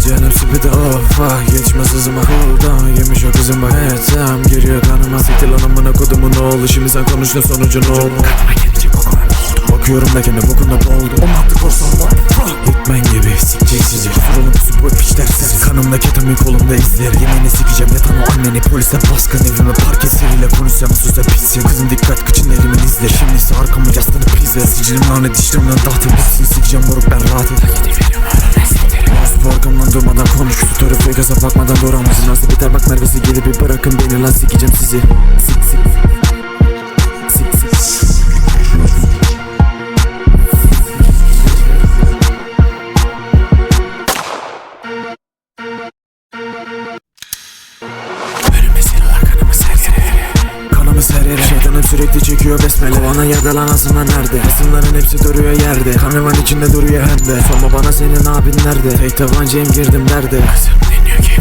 İsteyen hepsi bir de of ah Geçmez hızıma cooldown Yemiş o kızım bak etsem Giriyor kanıma. Siktir lan amına kodumun oğlu. Şimdi sen konuş ne sonucu ne oldu? Kanıma gelecek oldu Bakıyorum da kendi bokunda boldu O mantık korsan var. Hitman gibi sikecek sizi. Sorulun pusu boy piçler sizi. Kanımda ketamin kolumda izleri Yemeğini sikeceğim yatan o anneni. Polisten baskın evime park et Seriyle konuşacağım. Susa pissin Kızım dikkat kıçın elimin izleri. Şimdi ise arkamı yaslanıp prizler Sicilim lanet dişlerimden taht temizsin Sikeceğim durmadan konuş Story fake gaza bakmadan duramazsın Nasıl biter bak Mervesi gelip bir bırakın beni lan sikeceğim sizi. Sik sürekli çekiyor besmele. Kovana yerde lan aslında nerede? Hasımların hepsi duruyor yerde. Karnavan içinde duruyor hem de. Sorma bana senin abin nerede? Tek tabancayım girdim derde Kızım dinliyor ki